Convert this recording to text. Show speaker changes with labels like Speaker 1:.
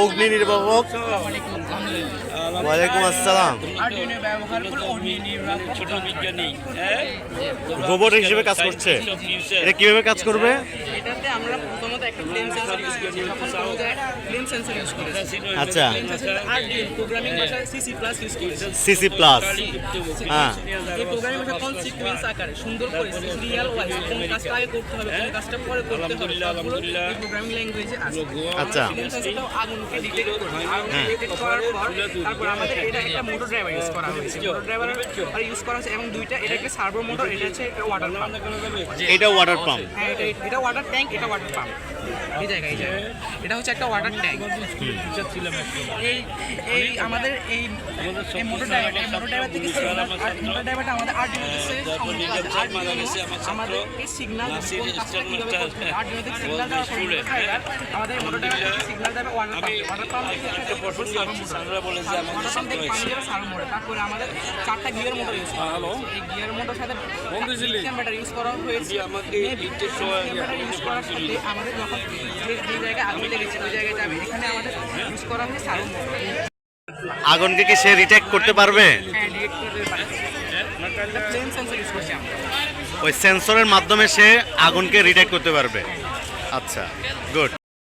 Speaker 1: অগ্নি নির্বাপক ওয়ালাইকুম আসসালাম।
Speaker 2: হ্যাঁ?
Speaker 1: রোবট হিসেবে কাজ করছে। এটা কীভাবে কাজ করবে?
Speaker 3: একটা ফ্লেম সেন্সর ইউজ করি যখন কোনো জায়গায় ফ্লেম সেন্সর ইউজ করি
Speaker 1: আচ্ছা।
Speaker 3: ফ্লেম প্রোগ্রামিং ভাষায় সিসি প্লাস ইউজ করি
Speaker 1: সিসি প্লাস হ্যাঁ।
Speaker 3: এই প্রোগ্রামিং ভাষা কোন সিকোয়েন্স আকারে সুন্দর করে সিরিয়াল ওয়াইজ কোন কাজটা আগে করতে হবে কোন কাজটা পরে করতে হবে
Speaker 2: আলহামদুলিল্লাহ,
Speaker 3: সবগুলো
Speaker 2: আলহামদুলিল্লাহ।
Speaker 3: এই প্রোগ্রামিং ল্যাঙ্গুয়েজে আছে
Speaker 1: আচ্ছা।
Speaker 3: ফ্লেম আগুনকে ডিটেক্ট করবে। আগুনকে ডিটেক্ট করার পর তারপর আমাদের এটা একটা মোটর ড্রাইভার ইউজ করা হয়েছে। মোটর ড্রাইভার আর ইউজ করা হয়েছে এবং দুইটা এটা একটা সার্ভো মোটর এটা হচ্ছে ওয়াটার পাম্প
Speaker 1: এটা ওয়াটার পাম্প
Speaker 3: হ্যাঁ এটা এটা ওয়াটার ট্যাঙ্ক এটা ওয়াটার পাম্প এই জায়গায় এই জায়গায়। এটা হচ্ছে একটা ওয়াটার ট্যাঙ্ক এই এই আমাদের এই এই মোটর ড্রাইভার এই মোটর ড্রাইভার থেকে মোটর ড্রাইভারটা আমাদের আছে আর্ডিনো আমাদের এই সিগন্যাল দেওয়া সংযুক্ত ড্রাইভার আমাদের মোটর ড্রাইভার থেকে সিগন্যাল দেবে ওয়াটার পাম্প থেকে।
Speaker 2: আমাদের
Speaker 3: তারপরে আমাদের চারটা গিয়ার মোটর ইউজ করা হলো এই গিয়ার মোটর সাথে ব্যাটারি ইউজ করা হয়েছে।
Speaker 2: সময়
Speaker 3: ইউজ করার সাথে আমাদের যখন যে যে জায়গায় আগুন লেগেছে ওই জায়গায় যাবে। এখানে আমাদের ইউজ করা সার্ভো
Speaker 1: আগুনকে কি সে রিটেক্ট করতে পারবে?
Speaker 3: হ্যাঁ ডিরেক্ট করতে পারে ফ্লেম সেন্সর ইউজ করছি আমরা।
Speaker 1: ওই সেন্সরের মাধ্যমে সে আগুনকে রিটেক্ট করতে পারবে। আচ্ছা গুড